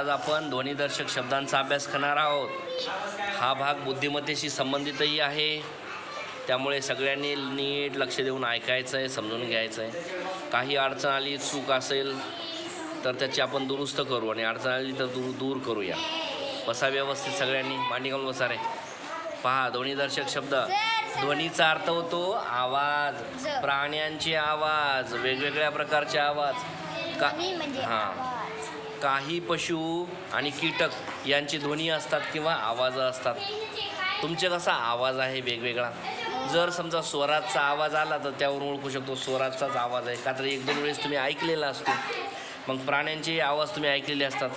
आज आपण ध्वनिदर्शक शब्दांचा अभ्यास करणार आहोत. हा भाग बुद्धिमत्तेशी संबंधितही आहे. त्यामुळे सगळ्यांनी नीट लक्ष देऊन ऐकायचं आहे समजून घ्यायचं आहे काही अडचण आली चूक असेल तर त्याची आपण दुरुस्त करू आणि अडचण आली तर दूर दूर करूया. बसा व्यवस्थित सगळ्यांनी. मांडी घालून बसा रे. पहा ध्वनिदर्शक शब्द. ध्वनीचा अर्थ होतो आवाज. प्राण्यांचे आवाज वेगवेगळ्या प्रकारचे आवाज. का म्हणजे हां. काही पशु आणि कीटक यांचे ध्वनी असतात किंवा आवाज असतात. तुमचे कसा आवाज आहे वेगवेगळा? जर समजा स्वराचा आवाज आला तर त्यावरून ओळखू शकतो. स्वराचाच आवाज आहे. का तर एक दोन वेळेस तुम्ही ऐकलेला असतो. मग प्राण्यांचे आवाज तुम्ही ऐकलेले असतात.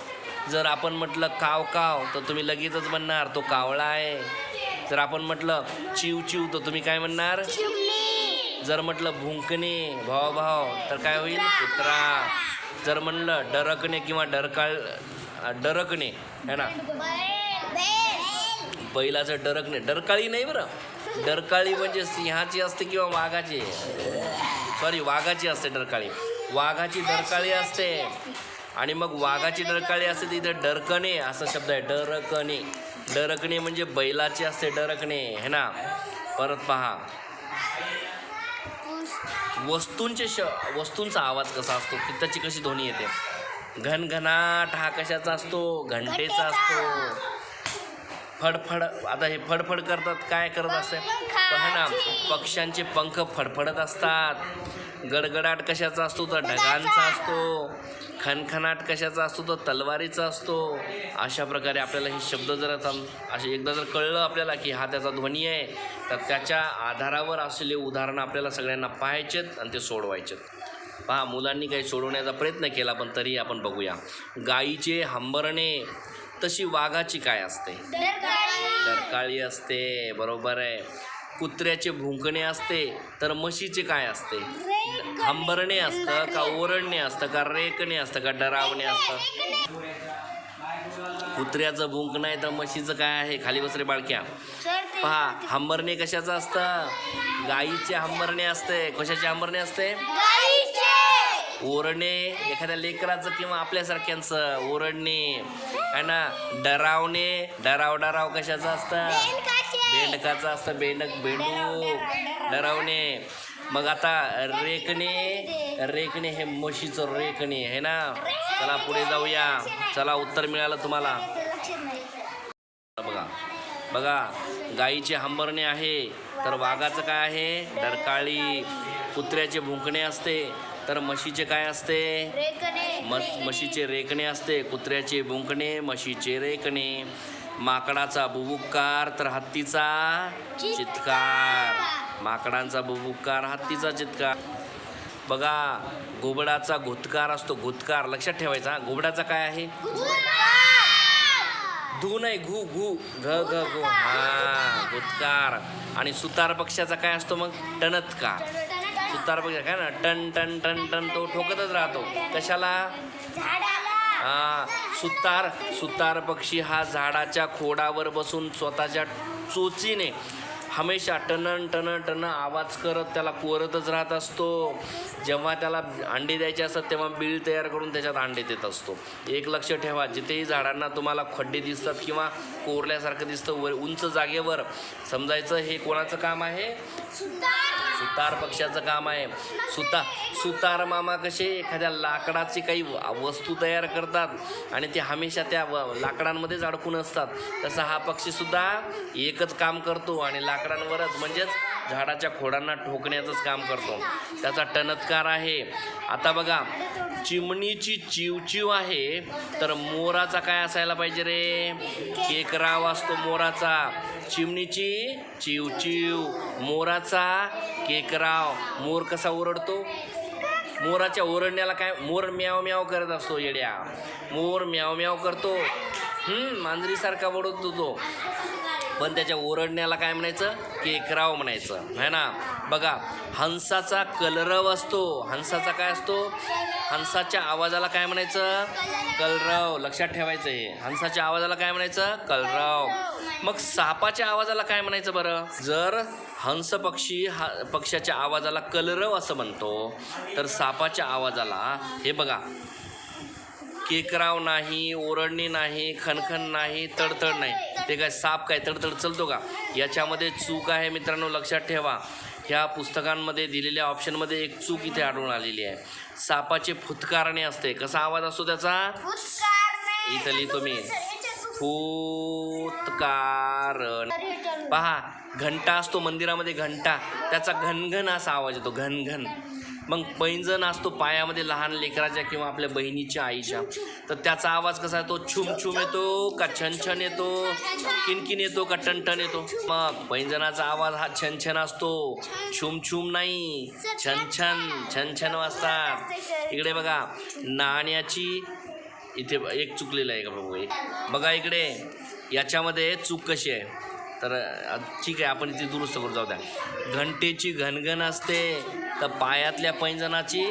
जर आपण म्हटलं काव काव तर तुम्ही लगेचच म्हणणार तो कावळा आहे. जर आपण म्हटलं चिव चिव तर तुम्ही काय म्हणणार? जर म्हटलं भुंकणे भाव भाव तर काय होईल? कुत्रा. जर म्हणलं डरकणे किंवा डरकाळ डरकणे है ना? बैलाचं डरकणे. डरकाळी नाही बरं. डरकाळी म्हणजे सिंहाची असते किंवा वाघाची? सॉरी वाघाची असते डरकाळी. वाघाची डरकाळी असते. आणि मग वाघाची डरकाळी असते तिथे डरकणे असा शब्द आहे. डरकणे. डरकणे म्हणजे बैलाची असते डरकणे है ना? परत पहा. वस्तूंचे श वस्तूंचा आवाज कसा असतो? की त्याची कशी ध्वनी येते? घनघनाट हा कशाचा असतो? घंटेचा. असतो. फडफड आता हे फडफड करतात काय करत असतात पण ना पक्ष्यांचे पंख फडफडत असतात. गडगडाट कशाचा असतो तर ढगांचा असतो. खनखनाट कशाचा असतो तर तलवारीचा असतो. अशा प्रकारे आपल्याला हे शब्द जर असे एकदा जर कळलं आपल्याला की हा त्याचा ध्वनी आहे तर त्याच्या आधारावर असलेले उदाहरणं आपल्याला सगळ्यांना पाहायचेत आणि ते सोडवायचेत. पहा मुलांनी काही सोडवण्याचा प्रयत्न केला पण तरी आपण बघूया. गाईचे हंबरणे तशी वाघाची काय असते? डरकाळी असते बरोबर आहे. कुत्र्याचे भुंकणे असते तर म्हशीचे काय असते? हंबरणे असतं का ओरडणे असतं का रेकणे असतं का डरावणे असतं? कुत्र्याचं भुंकणं आहे तर म्हशीचं काय आहे? खाली बसरे बाळक्या. पहा हंबरणे कशाचं असतं? गाईचे हंबरणे असते. कशाचे हंबरणे असते? ओरडणे एखाद्या लेकराचं किंवा आपल्यासारख्यांचं ओरडणे आहे ना? डरावणे डराव डराव कशाचं असतं? बेंडकाचं असतं? बेंडक बेंडू. डरावणे. मग आता रेकणे रेकणे हे म्हशीचं रेकणे आहे ना? चला पुढे जाऊया. चला उत्तर मिळालं तुम्हाला. बघा. बघा गाईचे हंबरणे आहे. तर वाघाचं काय आहे? डरकाळी. कुत्र्याचे भुंकणे असते. तर म्हशीचे काय असते? म म्हशीचे रेकणे असते कुत्र्याचे भुंकणे म्हशीचे रेकणे. माकडाचा बुबुक्कार तर हत्तीचा चित्कार. माकडांचा बुबुक्कार हत्तीचा चित्कार. बघा घोबडाचा घुतकार असतो घुतकार. लक्षात ठेवायचा. घोबडाचा काय आहे? धू नाही घू घू. घ घ घू. हा घुतकार. आणि सुतार पक्षाचा काय असतो मग? टणतकार. सुतार पक्ष काय ना टन टन टन टन तो ठोकतच राहतो. कशाला? हा सुतार सुतार पक्षी हा झाडाच्या खोडावर बसून स्वतःच्या चोचीने हमेशा टनन टन टन आवाज करत त्याला कोरतच राहत असतो. जेव्हा त्याला अंडे द्यायचे असतात तेव्हा बीळ तयार करून त्याच्यात अंडे देत असतो. एक लक्ष ठेवा जिथेही झाडांना तुम्हाला खड्डे दिसतात किंवा कोरल्यासारखं दिसतं वर उंच जागेवर. समजायचं हे कोणाचं काम आहे? सुतार पक्षाचं काम आहे. सुता सुतार मामा कसे एखाद्या लाकडाची काही व- वस्तू तयार करतात आणि ते हमेशा त्या व- लाकडांमध्येच अडकून असतात. तसा हा पक्षीसुद्धा एकच काम करतो आणि लाकडांवरच म्हणजेच झाडाच्या खोडांना ठोकण्याचंच काम करतो. त्याचा टणत्कार आहे. आता बघा चिमणीची चिवचिव आहे तर मोराचा काय असायला पाहिजे रे? केकराव असतो मोराचा. चिमणीची चिवचिव. मोराचा केकराव मोर कसा ओरडतो? मोराच्या ओरडण्याला काय? मोर म्याव म्याव करत असतो येड्या. मोर म्याव म्याव करतो. मांजरीसारखा ओढतो तो. पण त्याच्या ओरडण्याला काय म्हणायचं? केकराव म्हणायचं. है ना? बघा हंसाचा कलरव असतो. हंसाचा काय असतो? हंसाच्या आवाजाला काय म्हणायचं? कलरव. लक्षात ठेवायचं हे. हंसाच्या आवाजाला काय म्हणायचं? कलरव. मग सापाच्या आवाजाला काय म्हणायचं बरं? जर हंस पक्षी हा पक्षाच्या आवाजाला कलरव असं म्हणतो तर सापाच्या आवाजाला हे बघा. केकराव नाही ओरडणी नाही खनखन नाही तडतड नाही. ते काय साप काय तडतड चलतो का? याच्यामध्ये चूक आहे मित्रांनो लक्षात ठेवा. ह्या पुस्तकांमध्ये दिलेल्या ऑप्शनमध्ये एक चूक इथे आढळून आलेली आहे. सापाचे फुतकारणे असते. कसा आवाज असतो त्याचा? इथं लिहितो मी. फुतकारण पहा घंटा असतो मंदिरामध्ये घंटा. त्याचा घनघन असा आवाज येतो घनघन. मग पैंजण असतो पायामध्ये लहान लेकराच्या किंवा आपल्या बहिणीच्या आईच्या. तर त्याचा आवाज कसा येतो? छुम छुम येतो का छनछन येतो? किनकिन येतो का टनटन येतो? मग पैंजणाचा आवाज हा छनछन असतो. छुम छुम नाही छनछन छनछन वाजतात. इकडे बघा नाण्याची इथे एक चुकलेलं आहे का एक? बघा इकडे याच्यामध्ये चूक कशी आहे? तर ठीक आहे आपण इथे दुरुस्त करू जाऊ द्या. घंटेची घनघन असते तर पायातल्या पैंजणाची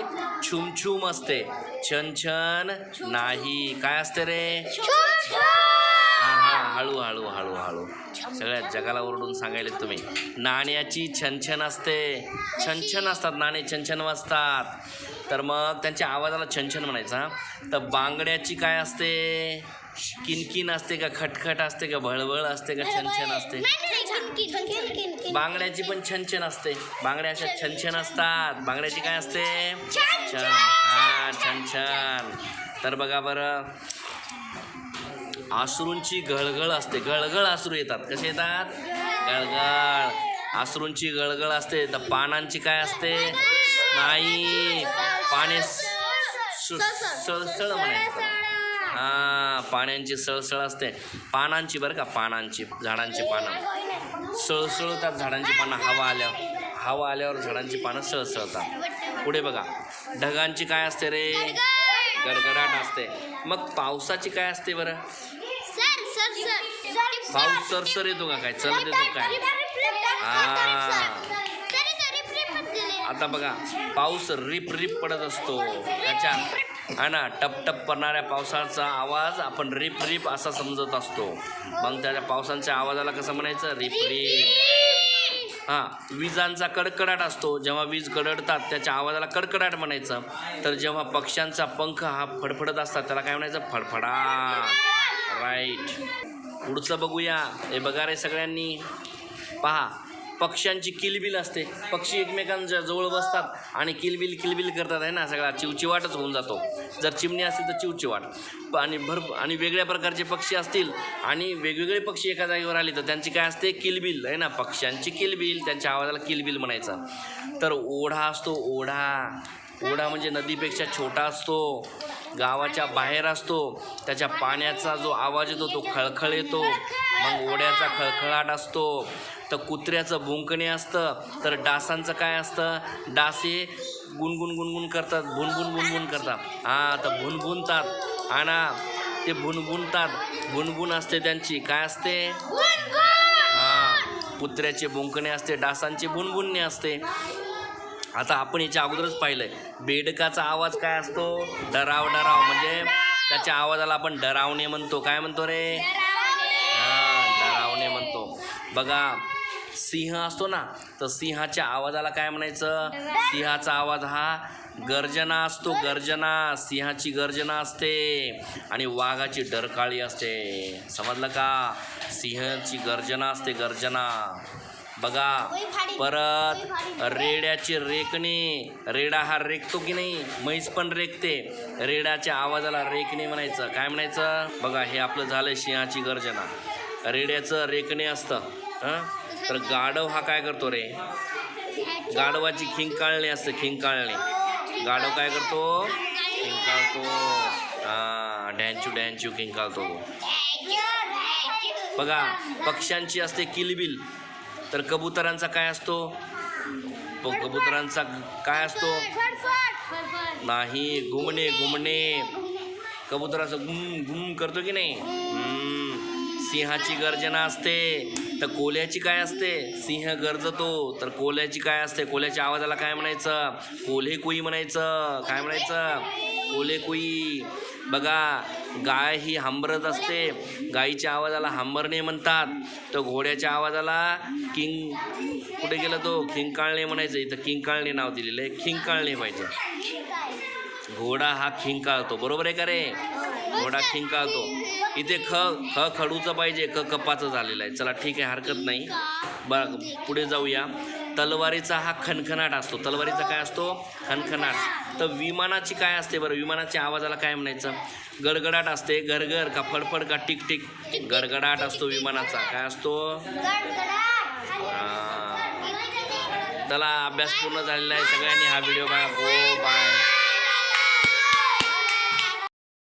छुमछुम असते. छन छन नाही. काय असते रे? हा हा हळू हळू हळू हळू. सगळ्या जगाला ओरडून सांगायला तुम्ही. नाण्याची छनछन असते. छनछन असतात नाणे छनछन वाजतात. तर मग त्यांच्या आवाजाला छनछन म्हणायचा. तर बांगड्याची काय असते? किनकिन असते का? खटखट असते का? भळभळ असते का? छनछन असते. बांगड्याची पण छनछन असते. बांगड्या अशा छनछन असतात. बांगड्याची काय असते? छन हा छनछन तर बघा बरं. आसरूंची गळगळ असते. गळगळ आसरू येतात. कसे येतात? गळगळ. आसरूंची गळगळ असते. तर पानांची काय असते? नाही. पाने स- सळसळ म्हणायचं हा पाण्याची सळसळ असते. पानांची बरं का पानांची झाडांची पानं. सळसळतात झाडांची पानं हवा आल्यावर. हवा आल्यावर झाडांची पानं सळसळतात. पुढे बघा. ढगांची काय असते रे? गडगडाट असते. मग पावसाची काय असते बरं? पाऊस सरसर येतो का काय? चलत येतो काय? आता बघा पाऊस रिप रिप पडत असतो. त्याच्या हा ना टप टप पडणाऱ्या पावसाचा आवाज आपण रिप रिप असा समजत असतो. मग त्याच्या पावसांच्या आवाजाला कसं म्हणायचं? रिप रिप. हां विजांचा कडकडाट असतो. जेव्हा वीज कडडतात त्याच्या आवाजाला कडकडाट म्हणायचं. तर जेव्हा पक्ष्यांचा पंख हा फडफडत असतात त्याला काय म्हणायचं? फडफडा राईट पुढचं बघूया. हे बघा रे सगळ्यांनी. पहा पक्ष्यांची किलबिल असते. पक्षी एकमेकांच्या जवळ बसतात आणि किलबिल किलबिल करतात आहे ना? सगळा चिवचिवाटच होऊन जातो. जर चिमणी असतील तर चिवचिवाट. आणि भर आणि वेगळ्या प्रकारचे पक्षी असतील आणि वेगवेगळे पक्षी एका जागेवर आले तर त्यांची काय असते? किलबिल आहे ना? पक्ष्यांची किलबिल त्यांच्या आवाजाला किलबिल म्हणायचं. तर ओढा असतो ओढा. ओढा म्हणजे नदीपेक्षा छोटा असतो. गावाच्या बाहेर असतो. त्याच्या पाण्याचा जो आवाज येतो तो खळखळ येतो. मग ओढ्याचा खळखळाट असतो. तर कुत्र्याचं भुंकणे असतं तर डासांचं काय असतं? डासे गुणगुण गुणगुण करतात भुनभुन भुनभुन करतात. हां तर भुनभुनतात हा ना ते भुनभुनतात भुनभुन असते त्यांची. काय असते? हां कुत्र्याचे भुंकणे असते डासांचे भुनभुनणे असते. आता आपण याच्या अगोदरच पाहिलंय. बेडकाचा आवाज काय असतो? डराव डराव. म्हणजे त्याच्या आवाजाला आपण डरावणे म्हणतो. काय म्हणतो रे? हा डरावणे म्हणतो. बघा सिंह असतो ना तर सिंहाच्या आवाजाला काय म्हणायचं? सिंहाचा आवाज हा गर्जना असतो गर्जना. सिंहाची गर्जना असते आणि वाघाची डरकाळी असते. समजलं का? सिंहाची गर्जना असते गर्जना. बघा परत रेड्याचे रेकणे. रेडा हा रेकतो की नाही? म्हैस पण रेकते. रेड्याच्या आवाजाला रेकणे म्हणायचं. काय म्हणायचं? बघा हे आपलं झालं सिंहाची गर्जना. रेड्याचं रेकणे असतं. हं? तर गाढव हा काय करतो रे? गाढवाची असते खिंग खिंकाळणे. गाढव काय करतो? खिंकाळतो. हा डॅन्चू डॅन्चू खिंकाळतो तो. बघा पक्ष्यांची असते किलबिल. तर कबुतरांचा काय असतो? कबुतरांचा काय असतो? नाही घुमणे घुमणे. कबुतराचं गुम घुम करतो की नाही? हम्म. सिंहाची गर्जना असते तर कोल्याची काय असते? सिंह गरजतो तर कोल्याची काय असते? कोल्याच्या आवाजाला काय म्हणायचं? कोल्हे कुई म्हणायचं. काय म्हणायचं? कोल्हे कुई. बघा गाय ही हांबरत असते. गाईच्या आवाजाला हांबरणे म्हणतात. तर घोड्याच्या आवाजाला किंग कुठे गेला तो? खिंकाळणे म्हणायचं. इथं किंकाळणे नाव दिलेलं आहे. खिंकाळणे पाहिजे. घोडा हा खिंकाळतो. बरोबर आहे का रे? घोडा खिंकाळतो. इथे ख ख खडूचं पाहिजे ख कपाचं झालेलं आहे. चला ठीक आहे हरकत नाही. बरं पुढे जाऊया. तलवारीचा हा खणखणाट असतो. तलवारीचा काय असतो? खणखणाट. तर विमानाची काय असते बरं? विमानाच्या आवाजाला काय म्हणायचं? गडगडाट असते. गरगर का फडफड का टिक टिक गडगडाट असतो विमानाचा. काय असतो? त्याला चला अभ्यास पूर्ण झालेला आहे. सगळ्यांनी हा व्हिडिओ बघा. हो बाय.